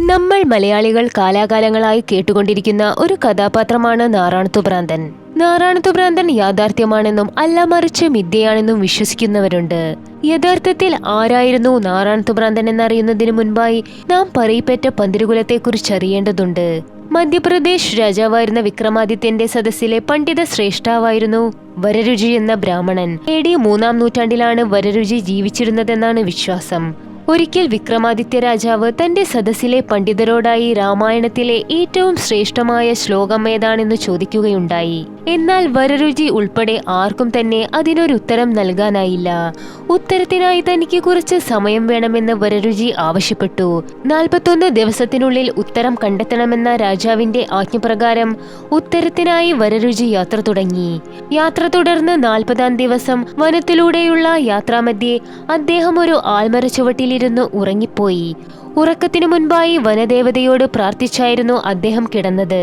നമ്മൾ മലയാളികൾ കാലാകാലങ്ങളായി കേട്ടുകൊണ്ടിരിക്കുന്ന ഒരു കഥാപാത്രമാണ് നാറാണത്തുഭ്രാന്തൻ നാറാണത്തുഭ്രാന്തൻ യാഥാർത്ഥ്യമാണെന്നും അല്ല മറിച്ച് മിഥ്യയാണെന്നും വിശ്വസിക്കുന്നവരുണ്ട്. യഥാർത്ഥത്തിൽ ആരായിരുന്നു നാറാണത്തുഭ്രാന്തൻ എന്നറിയുന്നതിന് മുൻപായി നാം പറയിപ്പറ്റ പന്തിരുകുലത്തെക്കുറിച്ച് അറിയേണ്ടതുണ്ട് മധ്യപ്രദേശ് രാജാവായിരുന്ന വിക്രമാദിത്യന്റെ സദസ്സിലെ പണ്ഡിത ശ്രേഷ്ഠാവായിരുന്നു വരരുചി എന്ന ബ്രാഹ്മണൻ. എ ഡി മൂന്നാം നൂറ്റാണ്ടിലാണ് വരരുചി ജീവിച്ചിരുന്നതെന്നാണ് വിശ്വാസം. ഒരിക്കൽ വിക്രമാദിത്യ രാജാവ് തന്റെ സദസ്സിലെ പണ്ഡിതരോടായി രാമായണത്തിലെ ഏറ്റവും ശ്രേഷ്ഠമായ ശ്ലോകം ഏതാണെന്ന് ചോദിക്കുകയുണ്ടായി. എന്നാൽ വരരുചി ഉൾപ്പെടെ ആർക്കും തന്നെ അതിനൊരു ഉത്തരം നൽകാനായില്ല. ഉത്തരത്തിനായി തനിക്ക് കുറച്ച് സമയം വേണമെന്ന് വരരുചി ആവശ്യപ്പെട്ടു. നാൽപ്പത്തൊന്ന് ദിവസത്തിനുള്ളിൽ ഉത്തരം കണ്ടെത്തണമെന്ന രാജാവിന്റെ ആജ്ഞപ്രകാരം ഉത്തരത്തിനായി വരരുചി യാത്ര തുടങ്ങി. യാത്ര തുടർന്ന് നാൽപ്പതാം ദിവസം വനത്തിലൂടെയുള്ള യാത്രാമധ്യേ അദ്ദേഹം ഒരു ആൽമര ചുവട്ടിലിരുന്ന് ഉറങ്ങിപ്പോയി. ഉറക്കത്തിനു മുൻപായി വനദേവതയോട് പ്രാർത്ഥിച്ചായിരുന്നു അദ്ദേഹം കിടന്നത്.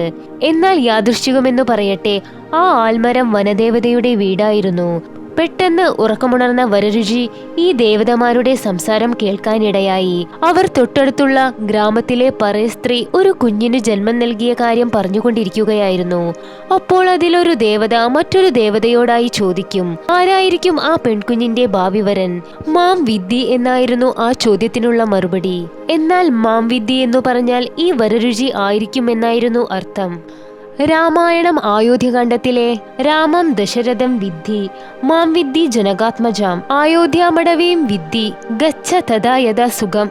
എന്നാൽ യാദൃശ്ചികമെന്നു പറയട്ടെ ആ ആൽമരം വനദേവതയുടെ വീടായിരുന്നു. പെട്ടെന്ന് ഉറക്കമുണർന്ന വരരുചി ഈ ദേവതമാരുടെ സംസാരം കേൾക്കാനിടയായി. അവർ തൊട്ടടുത്തുള്ള ഗ്രാമത്തിലെ പറയ സ്ത്രീ ഒരു കുഞ്ഞിന് ജന്മം നൽകിയ കാര്യം പറഞ്ഞുകൊണ്ടിരിക്കുകയായിരുന്നു. അപ്പോൾ അതിലൊരു ദേവത മറ്റൊരു ദേവതയോടായി ചോദിക്കും ആരായിരിക്കും ആ പെൺകുഞ്ഞിന്റെ ഭാവി വരൻ മാം വിദ്യ എന്നായിരുന്നു ആ ചോദ്യത്തിനുള്ള മറുപടി. എന്നാൽ മാം വിദ്യ എന്നു പറഞ്ഞാൽ ഈ വരരുചി ആയിരിക്കുമെന്നായിരുന്നു അർത്ഥം. രാമായണം ആയോധ്യകാണ്ഡത്തിലെ രാമം ദശരഥം വിദ്ധി മാം വിദ്ധി ജനകാത്മജാം അയോധ്യാമടവീം വിദ്ധി ഗച്ഛ തഥാ യഥാ സുഖം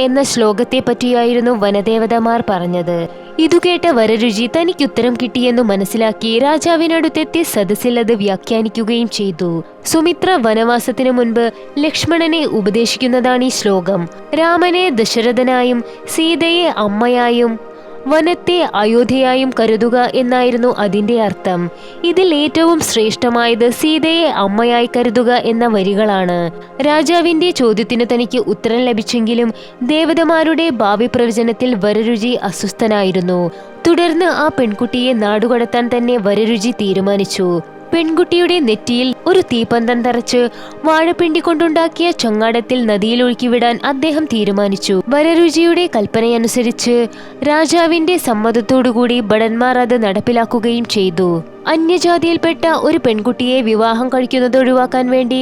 എന്ന ശ്ലോകത്തെ പറ്റിയായിരുന്നു വനദേവതമാർ പറഞ്ഞത്. ഇതു കേട്ട വരരുചി തനിക്ക് ഉത്തരം കിട്ടിയെന്നു മനസ്സിലാക്കി രാജാവിനടുത്തെത്തി സദസ്സിൽ അത് വ്യാഖ്യാനിക്കുകയും ചെയ്തു. സുമിത്ര വനവാസത്തിനു മുൻപ് ലക്ഷ്മണനെ ഉപദേശിക്കുന്നതാണ് ഈ ശ്ലോകം. രാമനെ ദശരഥനായും സീതയെ അമ്മയായും വനത്തെ അയോധ്യയായും കരുതുക എന്നായിരുന്നു അതിന്റെ അർത്ഥം. ഇതിൽ ഏറ്റവും ശ്രേഷ്ഠമായത് സീതയെ അമ്മയായി കരുതുക എന്ന വരികളാണ്. രാജാവിന്റെ ചോദ്യത്തിന് തനിക്ക് ഉത്തരം ലഭിച്ചെങ്കിലും ദേവതമാരുടെ ഭാവി പ്രവചനത്തിൽ വരരുചി അസ്വസ്ഥനായിരുന്നു. തുടർന്ന് ആ പെൺകുട്ടിയെ നാടുകടത്താൻ തന്നെ വരരുചി തീരുമാനിച്ചു. പെൺകുട്ടിയുടെ നെറ്റിയിൽ ഒരു തീപ്പന്തം തറച്ച് വാഴപ്പിണ്ടി കൊണ്ടുണ്ടാക്കിയ ചങ്ങാടത്തിൽ നദിയിൽ ഒഴുക്കിവിടാൻ അദ്ദേഹം തീരുമാനിച്ചു. വരരുചിയുടെ കൽപ്പനയനുസരിച്ച് രാജാവിന്റെ സമ്മതത്തോടുകൂടി ഭടന്മാർ അത് നടപ്പിലാക്കുകയും ചെയ്തു. അന്യജാതിയിൽപ്പെട്ട ഒരു പെൺകുട്ടിയെ വിവാഹം കഴിക്കുന്നത് ഒഴിവാക്കാൻ വേണ്ടി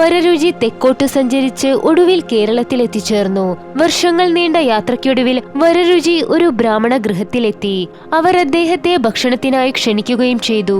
വരരുചി തെക്കോട്ട് സഞ്ചരിച്ച് ഒടുവിൽ കേരളത്തിൽ എത്തിച്ചേർന്നു വർഷങ്ങൾ നീണ്ട യാത്രയ്ക്കൊടുവിൽ വരരുചി ഒരു ബ്രാഹ്മണ ഗൃഹത്തിലെത്തി അവർ അദ്ദേഹത്തെ ഭക്ഷണത്തിനായി ക്ഷണിക്കുകയും ചെയ്തു.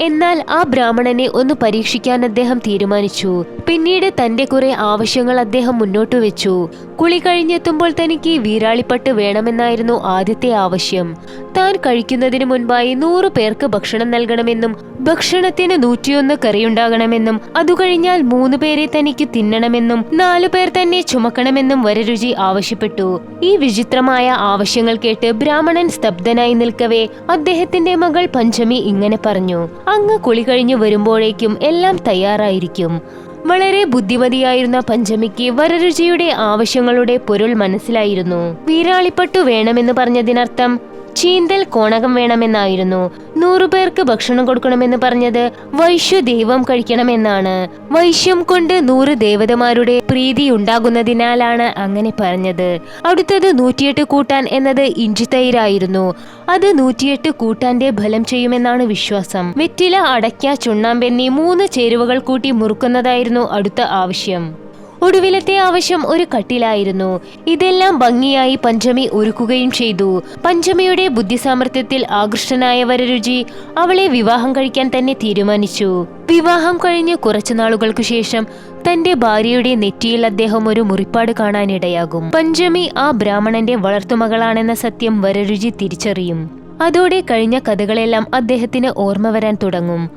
എന്നാൽ ആ ബ്രാഹ്മണനെ ഒന്ന് പരീക്ഷിക്കാൻ അദ്ദേഹം തീരുമാനിച്ചു. പിന്നീട് തന്റെ കുറെ ആവശ്യങ്ങൾ അദ്ദേഹം മുന്നോട്ട് വെച്ചു. കുളി കഴിഞ്ഞെത്തുമ്പോൾ തനിക്ക് വീരാളിപ്പട്ട് വേണമെന്നായിരുന്നു ആദ്യത്തെ ആവശ്യം. താൻ കഴിക്കുന്നതിന് മുൻപായി നൂറു പേർക്ക് ഭക്ഷണം നൽകണമെന്നും ഭക്ഷണത്തിന് നൂറ്റിയൊന്ന് കറിയുണ്ടാകണമെന്നും അതുകഴിഞ്ഞാൽ മൂന്ന് പേരെ തനിക്ക് തിന്നണമെന്നും നാലു പേർ തന്നെ ചുമക്കണമെന്നും വരരുചി ആവശ്യപ്പെട്ടു. ഈ വിചിത്രമായ ആവശ്യങ്ങൾ കേട്ട് ബ്രാഹ്മണൻ സ്തബ്ധനായി നിൽക്കവേ അദ്ദേഹത്തിന്റെ മകൾ പഞ്ചമി ഇങ്ങനെ പറഞ്ഞു അങ്ങ് കുളി കഴിഞ്ഞു വരുമ്പോഴേക്കും എല്ലാം തയ്യാറായിരിക്കും. വളരെ ബുദ്ധിമതിയായിരുന്ന പഞ്ചമിക്ക് വരരുചിയുടെ ആവശ്യങ്ങളുടെ പൊരുൾ മനസ്സിലായിരുന്നു. വീരാളിപ്പട്ടു വേണമെന്ന് പറഞ്ഞതിനർത്ഥം ചീന്തൽ കോണകം വേണമെന്നായിരുന്നു. നൂറുപേർക്ക് ഭക്ഷണം കൊടുക്കണമെന്ന് പറഞ്ഞത് വൈശ്യ ദൈവം കഴിക്കണമെന്നാണ്. വൈശ്യം കൊണ്ട് നൂറ് ദേവതമാരുടെ പ്രീതി ഉണ്ടാകുന്നതിനാലാണ് അങ്ങനെ പറഞ്ഞത്. അടുത്തത് നൂറ്റിയെട്ട് കൂട്ടാൻ എന്നത് ഇഞ്ചിത്തൈരായിരുന്നു അത് നൂറ്റിയെട്ട് കൂട്ടാന്റെ ഫലം ചെയ്യുമെന്നാണ് വിശ്വാസം. വെറ്റില അടയ്ക്ക ചുണ്ണാമ്പെന്നീ മൂന്ന് ചേരുവകൾ കൂട്ടി മുറുക്കുന്നതായിരുന്നു അടുത്ത ആവശ്യം. ഒടുവിലത്തെ ആവശ്യം ഒരു കട്ടിലായിരുന്നു. ഇതെല്ലാം ഭംഗിയായി പഞ്ചമി ഒരുക്കുകയും ചെയ്തു. പഞ്ചമിയുടെ ബുദ്ധിസാമർഥ്യത്തിൽ ആകൃഷ്ടനായ വരരുചി അവളെ വിവാഹം കഴിക്കാൻ തന്നെ തീരുമാനിച്ചു. വിവാഹം കഴിഞ്ഞ് കുറച്ചു നാളുകൾക്കു ശേഷം തന്റെ ഭാര്യയുടെ നെറ്റിയിൽ അദ്ദേഹം ഒരു മുറിപ്പാട് കാണാനിടയാകും. പഞ്ചമി ആ ബ്രാഹ്മണന്റെ വളർത്തുമകളാണെന്ന സത്യം വരരുചി തിരിച്ചറിയും. അതോടെ കഴിഞ്ഞ കഥകളെല്ലാം അദ്ദേഹത്തിന് ഓർമ്മ വരാൻ തുടങ്ങും.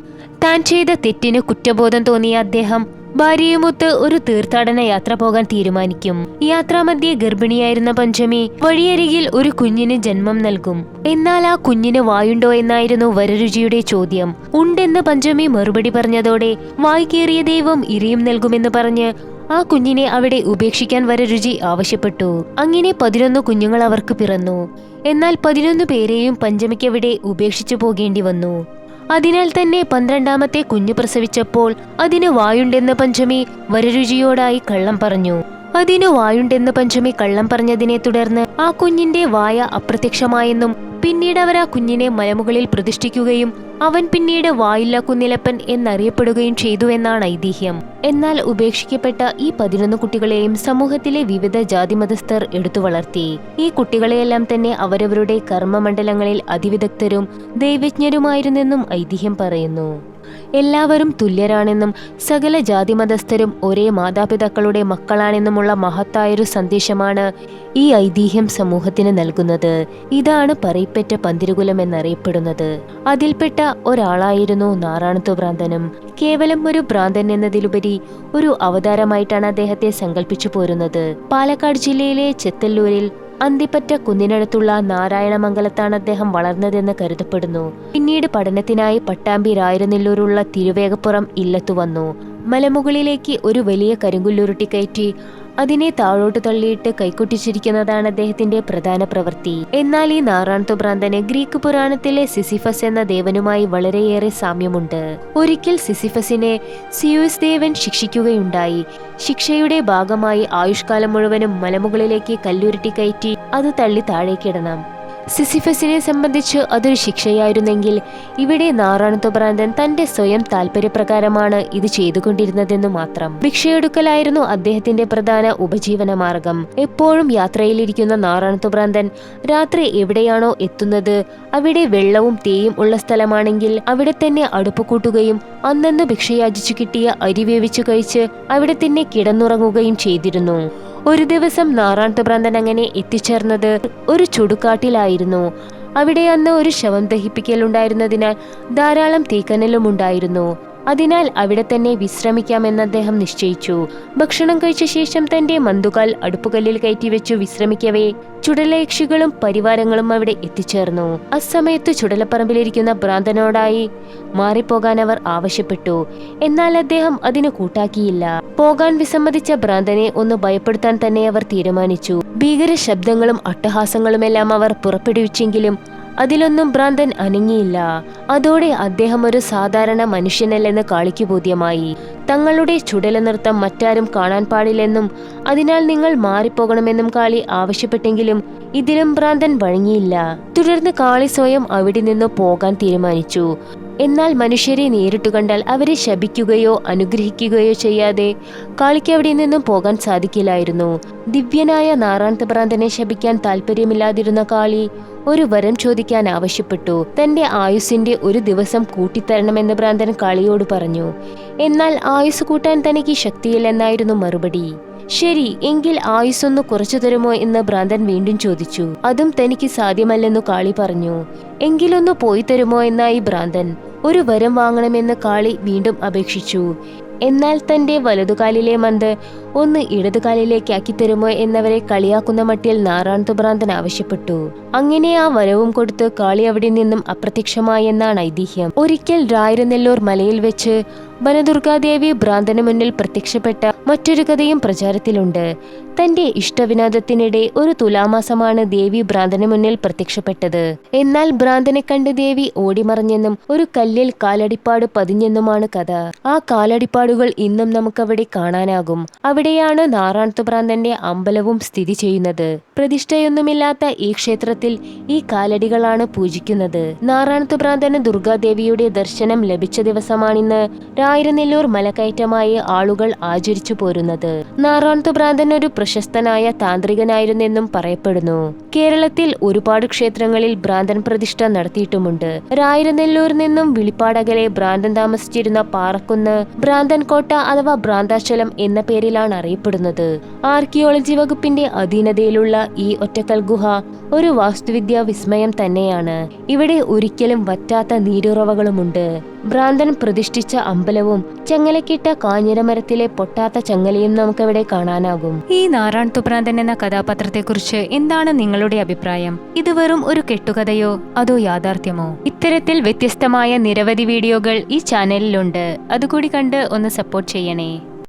താൻ ചെയ്ത തെറ്റിന് കുറ്റബോധം തോന്നിയ അദ്ദേഹം ഭാര്യയുമൊത്ത് ഒരു തീർത്ഥാടന യാത്ര പോകാൻ തീരുമാനിക്കും. യാത്രാമധ്യേ ഗർഭിണിയായിരുന്ന പഞ്ചമി വഴിയരികിൽ ഒരു കുഞ്ഞിന് ജന്മം നൽകും. എന്നാൽ ആ കുഞ്ഞിന് വായുണ്ടോ എന്നായിരുന്നു വരരുചിയുടെ ചോദ്യം. ഉണ്ടെന്ന് പഞ്ചമി മറുപടി പറഞ്ഞതോടെ വായ്ക്കേറിയ ദൈവം ഇരയും നൽകുമെന്ന് പറഞ്ഞ് ആ കുഞ്ഞിനെ അവിടെ ഉപേക്ഷിക്കാൻ വരരുചി ആവശ്യപ്പെട്ടു. അങ്ങനെ പതിനൊന്ന് കുഞ്ഞുങ്ങൾ അവർക്ക് പിറന്നു. എന്നാൽ പതിനൊന്ന് പേരെയും പഞ്ചമിക്കവിടെ ഉപേക്ഷിച്ചു പോകേണ്ടി വന്നു. അതിനാൽ തന്നെ പന്ത്രണ്ടാമത്തെ കുഞ്ഞു പ്രസവിച്ചപ്പോൾ അതിന് വായുണ്ടെന്ന് പഞ്ചമി വരരുചിയോടായി കള്ളം പറഞ്ഞു. അതിനു വായുണ്ടെന്ന് പഞ്ചമി കള്ളം പറഞ്ഞതിനെ തുടർന്ന് ആ കുഞ്ഞിന്റെ വായ അപ്രത്യക്ഷമായെന്നും പിന്നീട് അവർ ആ കുഞ്ഞിനെ മലമുകളിൽ പ്രതിഷ്ഠിക്കുകയും അവൻ പിന്നീട് വായില്ല കുന്നിലപ്പൻ എന്നറിയപ്പെടുകയും ചെയ്തുവെന്നാണ് ഐതിഹ്യം. എന്നാൽ ഉപേക്ഷിക്കപ്പെട്ട ഈ പതിനൊന്ന് കുട്ടികളെയും സമൂഹത്തിലെ വിവിധ ജാതിമതസ്ഥർ എടുത്തു വളർത്തി. ഈ കുട്ടികളെയെല്ലാം തന്നെ അവരവരുടെ കർമ്മമണ്ഡലങ്ങളിൽ അതിവിദഗ്ധരും ദൈവജ്ഞരുമായിരുന്നെന്നും ഐതിഹ്യം പറയുന്നു. എല്ലാവരും തുല്യരാണെന്നും സകല ജാതി മതസ്ഥരും ഒരേ മാതാപിതാക്കളുടെ മക്കളാണെന്നുമുള്ള മഹത്തായൊരു സന്ദേശമാണ് ഈ ഐതിഹ്യം സമൂഹത്തിന് നൽകുന്നത്. ഇതാണ് പറയിപ്പറ്റ പന്തിരുകുലം എന്നറിയപ്പെടുന്നത്. അതിൽപ്പെട്ട ഒരാളായിരുന്നു നാറാണത്തു ഭ്രാന്തനും കേവലം ഒരു ഭ്രാന്തൻ എന്നതിലുപരി ഒരു അവതാരമായിട്ടാണ് അദ്ദേഹത്തെ സങ്കല്പിച്ചു പോരുന്നത്. പാലക്കാട് ജില്ലയിലെ ചെത്തല്ലൂരിൽ അന്തിപ്പറ്റ കുന്നിനടുത്തുള്ള നാരായണമംഗലത്താണ് അദ്ദേഹം വളർന്നതെന്ന് കരുതപ്പെടുന്നു. പിന്നീട് പഠനത്തിനായി പട്ടാമ്പി രായരനെല്ലൂരുള്ള തിരുവേഗപ്പുറം ഇല്ലത്തു വന്നു. മലമുകളിലേക്ക് ഒരു വലിയ കരിങ്കുല്ലുരുട്ടി കയറ്റി അതിനെ താഴോട്ട് തള്ളിയിട്ട് കൈക്കൊട്ടിച്ചിരിക്കുന്നതാണ് അദ്ദേഹത്തിന്റെ പ്രധാന പ്രവൃത്തി. എന്നാൽ ഈ നാറാണത്വ ഭ്രാന്തന് ഗ്രീക്ക് പുരാണത്തിലെ സിസിഫസ് എന്ന ദേവനുമായി വളരെയേറെ സാമ്യമുണ്ട്. ഒരിക്കൽ സിസിഫസിനെ സിയൂസ് ദേവൻ ശിക്ഷിക്കുകയുണ്ടായി. ശിക്ഷയുടെ ഭാഗമായി ആയുഷ്കാലം മുഴുവനും മലമുകളിലേക്ക് കല്ലുരുട്ടി കയറ്റി അത് തള്ളി താഴേക്കിടണം. സിസിഫസിനെ സംബന്ധിച്ച് അതൊരു ശിക്ഷയായിരുന്നെങ്കിൽ ഇവിടെ നാറാണ് ഭ്രാന്തൻ തന്റെ സ്വയം താല്പര്യപ്രകാരമാണ് ഇത് ചെയ്തുകൊണ്ടിരുന്നതെന്നു മാത്രം. ഭിക്ഷയെടുക്കലായിരുന്നു അദ്ദേഹത്തിന്റെ പ്രധാന ഉപജീവന മാർഗം. എപ്പോഴും യാത്രയിലിരിക്കുന്ന നാറാണ് ഭ്രാന്തൻ രാത്രി എവിടെയാണോ എത്തുന്നത് അവിടെ വെള്ളവും തേയും ഉള്ള സ്ഥലമാണെങ്കിൽ അവിടെ തന്നെ അടുപ്പ് കൂട്ടുകയും അന്നന്ന് ഭിക്ഷയാചിച്ചു കിട്ടിയ അരി വേവിച്ചു കഴിച്ച് അവിടെ തന്നെ കിടന്നുറങ്ങുകയും ചെയ്തിരുന്നു. ഒരു ദിവസം നാറാണത്ത് ഭ്രാന്തൻ അങ്ങനെ എത്തിച്ചേർന്നത് ഒരു ചുടുകാട്ടിലായിരുന്നു. അവിടെ അന്ന് ഒരു ശവം ദഹിപ്പിക്കലുണ്ടായിരുന്നതിനാൽ ധാരാളം തീക്കനലും ഉണ്ടായിരുന്നു അതിനാൽ അവിടെ തന്നെ വിശ്രമിക്കാമെന്ന് അദ്ദേഹം നിശ്ചയിച്ചു. ഭക്ഷണം കഴിച്ച ശേഷം തന്റെ മന്തുകാൽ അടുപ്പുകല്ലിൽ കയറ്റിവെച്ചു വിശ്രമിക്കവേ. ചുടലയക്ഷികളും പരിവാരങ്ങളും അവിടെ എത്തിച്ചേർന്നു. അസമയത്ത് ചുടലപ്പറമ്പിലിരിക്കുന്ന ഭ്രാന്തനോടായി മാറിപ്പോകാൻ അവർ ആവശ്യപ്പെട്ടു. എന്നാൽ അദ്ദേഹം അതിന് കൂട്ടാക്കിയില്ല. പോകാൻ വിസമ്മതിച്ച ഭ്രാന്തനെ ഒന്ന് ഭയപ്പെടുത്താൻ തന്നെ അവർ തീരുമാനിച്ചു. ഭീകര ശബ്ദങ്ങളും അട്ടഹാസങ്ങളുമെല്ലാം അവർ പുറപ്പെടുവിച്ചെങ്കിലും അതിലൊന്നും ഭ്രാന്തൻ അനങ്ങിയില്ല. അതോടെ അദ്ദേഹം ഒരു സാധാരണ മനുഷ്യനല്ലെന്ന് കാളിക്ക് ബോധ്യമായി. തങ്ങളുടെ ചുടല നൃത്തം മറ്റാരും കാണാൻ പാടില്ലെന്നും അതിനാൽ നിങ്ങൾ മാറിപ്പോകണമെന്നും കാളി ആവശ്യപ്പെട്ടെങ്കിലും ഇതിലും ഭ്രാന്തൻ വഴങ്ങിയില്ല. തുടർന്ന് കാളി സ്വയം അവിടെ നിന്ന് പോകാൻ തീരുമാനിച്ചു. എന്നാൽ മനുഷ്യരെ നേരിട്ട് കണ്ടാൽ അവരെ ശപിക്കുകയോ അനുഗ്രഹിക്കുകയോ ചെയ്യാതെ കാളിക്ക് അവിടെ നിന്നും പോകാൻ സാധിക്കില്ലായിരുന്നു. ദിവ്യനായ നാറാണത്ത് ഭ്രാന്തനെ ശപിക്കാൻ താല്പര്യമില്ലാതിരുന്ന കാളി ഒരു വരം ചോദിക്കാൻ ആവശ്യപ്പെട്ടു. തന്റെ ആയുസിന്റെ ഒരു ദിവസം കൂട്ടിത്തരണമെന്ന് ഭ്രാന്തൻ കാളിയോട് പറഞ്ഞു. എന്നാൽ ആയുസ് കൂട്ടാൻ തനിക്ക് ശക്തിയില്ലെന്നായിരുന്നു മറുപടി. ശരി എങ്കിൽ ആയുസ്സൊന്ന് കുറച്ചു തരുമോ എന്ന് ഭ്രാന്തൻ വീണ്ടും ചോദിച്ചു. അതും തനിക്ക് സാധ്യമല്ലെന്നു കാളി പറഞ്ഞു. എങ്കിലൊന്ന് പോയി തരുമോ എന്നായി ഭ്രാന്തൻ. ഒരു വരം വാങ്ങണമെന്ന് കാളി വീണ്ടും അപേക്ഷിച്ചു. എന്നാൽ തന്റെ വലതുകാലിലെ മന്ത് ഒന്ന് ഇടതുകാലിലേക്കാക്കി തരുമോ എന്നവരെ കളിയാക്കുന്ന മട്ടിൽ നാറാൺ തുബ്രാന്തൻ ആവശ്യപ്പെട്ടു. അങ്ങനെ ആ വരവും കൊടുത്ത് കാളി അവിടെ നിന്നും അപ്രത്യക്ഷമായെന്നാണ് ഐതിഹ്യം. ഒരിക്കൽ രായിരുന്നെല്ലൂർ മലയിൽ വെച്ച് വനദുർഗാദേവി ഭ്രാന്തന് മുന്നിൽ പ്രത്യക്ഷപ്പെട്ട മറ്റൊരു കഥയും പ്രചാരത്തിലുണ്ട്. തന്റെ ഇഷ്ടവിനോദത്തിനിടെ ഒരു തുലാമാസമാണ് ദേവി ഭ്രാന്തന് മുന്നിൽ പ്രത്യക്ഷപ്പെട്ടത്. എന്നാൽ ഭ്രാന്തനെ കണ്ട് ദേവി ഓടിമറഞ്ഞെന്നും ഒരു കല്ലിൽ കാലടിപ്പാട് പതിഞ്ഞെന്നുമാണ് കഥ. ആ കാലടിപ്പാടുകൾ ഇന്നും നമുക്കവിടെ കാണാനാകും. അവിടെയാണ് നാറാണത്ത് ഭ്രാന്തന്റെ അമ്പലവും സ്ഥിതി ചെയ്യുന്നത്. പ്രതിഷ്ഠയൊന്നുമില്ലാത്ത ഈ ക്ഷേത്രത്തിൽ ഈ കാലടികളാണ് പൂജിക്കുന്നത്. നാറാണത്ത് ഭ്രാന്തന് ദുർഗാദേവിയുടെ ദർശനം ലഭിച്ച ദിവസമാണിന്ന് രായിരനെല്ലൂർ മലക്കയറ്റമായി ആളുകൾ ആചരിച്ചു പോരുന്നത്. നാറാണത്ത് ഭ്രാന്തൻ ഒരു പ്രശസ്തനായ താന്ത്രികനായിരുന്നെന്നും പറയപ്പെടുന്നു. കേരളത്തിൽ ഒരുപാട് ക്ഷേത്രങ്ങളിൽ ഭ്രാന്തൻ പ്രതിഷ്ഠ നടത്തിയിട്ടുമുണ്ട്. രായിരനെല്ലൂരിൽ നിന്നും വിളിപ്പാടകലെ ഭ്രാന്തൻ താമസിച്ചിരുന്ന പാറക്കുന്ന് ഭ്രാന്തൻ കോട്ട അഥവാ ഭ്രാന്താശലം എന്ന പേരിലാണ് അറിയപ്പെടുന്നത്. ആർക്കിയോളജി വകുപ്പിന്റെ അധീനതയിലുള്ള ഈ ഒറ്റക്കൽ ഗുഹ ഒരു വാസ്തുവിദ്യാ വിസ്മയം തന്നെയാണ്. ഇവിടെ ഒരിക്കലും വറ്റാത്ത നീരുറവകളുമുണ്ട്. ഭ്രാന്തൻ പ്രതിഷ്ഠിച്ച അമ്പലവും ചങ്ങലക്കിട്ട കാഞ്ഞിരമരത്തിലെ പൊട്ടാത്ത ചങ്ങലയും നമുക്കവിടെ കാണാനാകും. ഈ നാറാണത്തു ഭ്രാന്തൻ എന്ന കഥാപാത്രത്തെക്കുറിച്ച് എന്താണ് നിങ്ങളുടെ അഭിപ്രായം? ഇത് വെറും ഒരു കെട്ടുകഥയോ അതോ യാഥാർത്ഥ്യമോ? ഇത്തരത്തിൽ വ്യത്യസ്തമായ നിരവധി വീഡിയോകൾ ഈ ചാനലിലുണ്ട്. അതുകൂടി കണ്ട് ഒന്ന് സപ്പോർട്ട് ചെയ്യണേ.